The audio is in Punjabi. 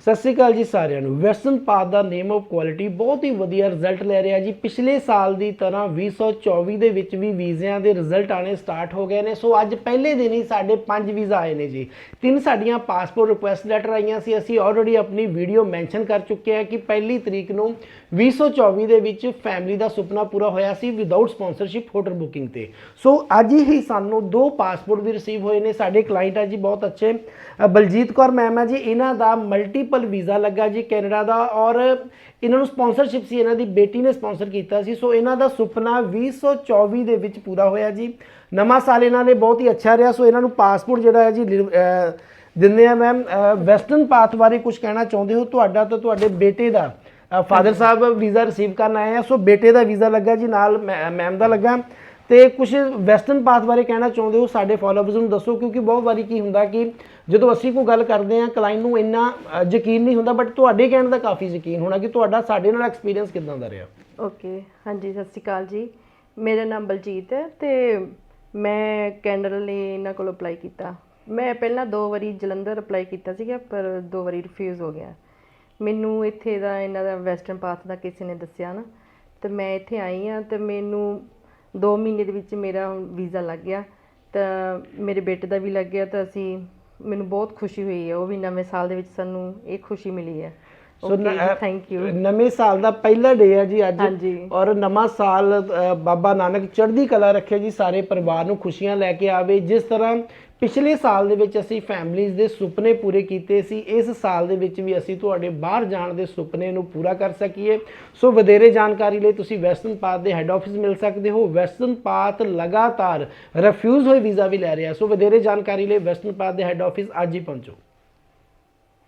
ਸਤਿ ਸ਼੍ਰੀ ਅਕਾਲ ਜੀ ਸਾਰਿਆਂ ਨੂੰ। ਵੈਸਟਰਨ ਪਾਥ ਦਾ ਨੇਮ ਆਫ ਕੁਆਲਿਟੀ ਬਹੁਤ ਹੀ ਵਧੀਆ ਰਿਜ਼ਲਟ ਲੈ ਰਿਹਾ ਜੀ। ਪਿਛਲੇ ਸਾਲ ਦੀ ਤਰ੍ਹਾਂ 2024 ਦੇ ਵਿੱਚ ਵੀ ਵੀਜ਼ਿਆਂ ਦੇ ਰਿਜ਼ਲਟ ਆਣੇ ਸਟਾਰਟ ਹੋ ਗਏ ਨੇ। ਸੋ ਅੱਜ ਪਹਿਲੇ ਦਿਨ ਹੀ ਸਾਡੇ ਪੰਜ ਵੀਜ਼ਾ ਆਏ ਨੇ ਜੀ। ਤਿੰਨ ਸਾਡੀਆਂ ਪਾਸਪੋਰਟ ਰਿਕੁਐਸਟ ਲੈਟਰ ਆਈਆਂ ਸੀ। ਅਸੀਂ ਆਲਰੇਡੀ ਆਪਣੀ ਵੀਡੀਓ ਮੈਂਸ਼ਨ ਕਰ ਚੁੱਕੇ ਹਾਂ ਕਿ ਪਹਿਲੀ ਤਰੀਕ ਨੂੰ 2024 ਦੇ ਵਿੱਚ ਫੈਮਿਲੀ ਦਾ ਸੁਪਨਾ ਪੂਰਾ ਹੋਇਆ ਸੀ ਵਿਦਆਊਟ ਸਪਾਂਸਰਸ਼ਿਪ ਹੋਟਲ ਬੁਕਿੰਗ ਤੇ। ਸੋ ਅੱਜ ਹੀ ਸਾਨੂੰ ਦੋ ਪਾਸਪੋਰਟ ਵੀ ਰਿਸੀਵ ਹੋਏ ਨੇ। ਸਾਡੇ ਕਲਾਇੰਟ ਆ ਜੀ ਬਹੁਤ ਅੱਛੇ। ਬਲਜੀਤ ਕੌਰ ਮੈਮ ਹੈ ਜੀ। ਇਹਨਾਂ ਦਾ ਮਲਟੀ ਮਲਟੀਪਲ ਵੀਜ਼ਾ ਲੱਗਾ ਜੀ ਕੈਨੇਡਾ ਦਾ ਔਰ ਇਹਨਾਂ ਨੂੰ ਸਪਾਂਸਰਸ਼ਿਪ ਸੀ ਇਹਨਾਂ ਦੀ ਬੇਟੀ ਨੇ ਸਪਾਂਸਰ ਕੀਤਾ ਸੀ ਸੋ ਇਹਨਾਂ ਦਾ ਸੁਪਨਾ 2024 ਦੇ ਵਿੱਚ ਪੂਰਾ ਹੋਇਆ ਜੀ। ਨਵਾਂ ਸਾਲ ਇਹਨਾਂ ਲਈ ਬਹੁਤ ਹੀ ਅੱਛਾ ਰਿਹਾ ਸੋ ਇਹਨਾਂ ਨੂੰ ਪਾਸਪੋਰਟ ਜਿਹੜਾ ਹੈ ਜੀ ਦਿੰਦੇ ਆ ਮੈਮ ਵੈਸਟਰਨ ਪਾਥ ਬਾਰੇ ਕੁਝ ਕਹਿਣਾ ਚਾਹੁੰਦੇ ਹੋ? ਤੁਹਾਡਾ ਤਾਂ ਤੁਹਾਡੇ ਬੇਟੇ ਦਾ ਫਾਦਰ ਸਾਹਿਬ ਵੀਜ਼ਾ ਰਿਸੀਵ ਕਰਨ ਆਏ ਆ ਸੋ ਬੇਟੇ ਦਾ ਵੀਜ਼ਾ ਲੱਗਾ ਜੀ ਨਾਲ ਮੈਮ ਦਾ ਲੱਗਾ। ਤੇ ਕੁਝ ਵੈਸਟਰਨ ਪਾਥ ਬਾਰੇ ਕਹਿਣਾ ਚਾਹੁੰਦੇ ਹੋ, ਸਾਡੇ ਫਾਲੋਅਰਸ ਨੂੰ ਦੱਸੋ, ਕਿਉਂਕਿ ਬਹੁਤ ਵਾਰੀ ਕੀ ਹੁੰਦਾ ਕਿ ਜਦੋਂ ਅਸੀਂ ਕੋਈ ਗੱਲ ਕਰਦੇ ਹਾਂ ਕਲਾਇੰਟ ਨੂੰ ਇੰਨਾ ਯਕੀਨ ਨਹੀਂ ਹੁੰਦਾ ਬਟ ਤੁਹਾਡੇ ਕਹਿਣ ਦਾ ਕਾਫੀ ਯਕੀਨ ਹੋਣਾ ਕਿ ਤੁਹਾਡਾ ਸਾਡੇ ਨਾਲ ਐਕਸਪੀਰੀਅੰਸ ਕਿਦਾਂ ਦਾ ਰਿਹਾ। ਓਕੇ ਹਾਂਜੀ, ਸਤਿ ਸ਼੍ਰੀ ਅਕਾਲ ਜੀ। ਮੇਰਾ ਨਾਮ ਬਲਜੀਤ ਹੈ ਤੇ ਮੈਂ ਕੈਂਡਲ ਲਈ ਇਹਨਾਂ ਕੋਲ ਅਪਲਾਈ ਕੀਤਾ। ਮੈਂ ਪਹਿਲਾਂ ਦੋ ਵਾਰੀ ਜਲੰਧਰ ਅਪਲਾਈ ਕੀਤਾ ਸੀਗਾ, ਪਰ ਦੋ ਵਾਰੀ ਰਿਫਿਊਜ਼ ਹੋ ਗਿਆ। ਮੈਨੂੰ ਇੱਥੇ ਦਾ, ਇਹਨਾਂ ਦਾ ਵੈਸਟਰਨ ਪਾਥ ਦਾ ਕਿਸੇ ਨੇ ਦੱਸਿਆ ਨਾ, ਤੇ ਮੈਂ ਇੱਥੇ ਆਈ ਆ ਤੇ ਮੈਨੂੰ ਦੋ ਮਹੀਨੇ ਦੇ ਵਿੱਚ ਮੇਰਾ ਹੁਣ ਵੀਜ਼ਾ ਲੱਗ ਗਿਆ। ਤਾਂ ਮੇਰੇ ਬੇਟੇ ਦਾ ਵੀ ਲੱਗ ਗਿਆ, ਤਾਂ ਅਸੀਂ, ਮੈਨੂੰ ਬਹੁਤ ਖੁਸ਼ੀ ਹੋਈ ਹੈ, ਉਹ ਵੀ ਨਵੇਂ ਸਾਲ ਦੇ ਵਿੱਚ ਸਾਨੂੰ ਇਹ ਖੁਸ਼ੀ ਮਿਲੀ ਹੈ। ਸੋ ਥੈਂਕ ਯੂ ਨਵੇਂ ਸਾਲ ਦਾ ਪਹਿਲਾ ਡੇ ਹੈ ਜੀ ਅੱਜ। ਔਰ ਨਵਾਂ ਸਾਲ ਬਾਬਾ ਨਾਨਕ ਚੜ੍ਹਦੀ ਕਲਾ ਰੱਖੇ ਜੀ ਸਾਰੇ ਪਰਿਵਾਰ ਨੂੰ ਖੁਸ਼ੀਆਂ ਲੈ ਕੇ ਆਵੇ। ਜਿਸ ਤਰ੍ਹਾਂ ਪਿਛਲੇ ਸਾਲ ਦੇ ਵਿੱਚ ਅਸੀਂ ਫੈਮਲੀਆਂ ਦੇ ਸੁਪਨੇ ਪੂਰੇ ਕੀਤੇ ਸੀ ਇਸ ਸਾਲ ਦੇ ਵਿੱਚ ਵੀ ਅਸੀਂ ਤੁਹਾਡੇ ਬਾਹਰ ਜਾਣ ਦੇ ਸੁਪਨੇ ਨੂੰ ਪੂਰਾ ਕਰ ਸਕੀਏ। ਸੋ ਵਧੇਰੇ ਜਾਣਕਾਰੀ ਲਈ ਤੁਸੀਂ ਵੈਸਟਰਨ ਪਾਥ ਦੇ ਹੈੱਡ ਆਫਿਸ ਮਿਲ ਸਕਦੇ ਹੋ। ਵੈਸਟਰਨ ਪਾਥ ਲਗਾਤਾਰ ਰਿਫਿਊਜ਼ ਹੋਏ ਵੀਜ਼ਾ ਵੀ ਲੈ ਰਿਹਾ। ਸੋ ਵਧੇਰੇ ਜਾਣਕਾਰੀ ਲਈ ਵੈਸਟਰਨ ਪਾਥ ਦੇ ਹੈੱਡ ਆਫਿਸ ਅੱਜ ਹੀ ਪਹੁੰਚੋ।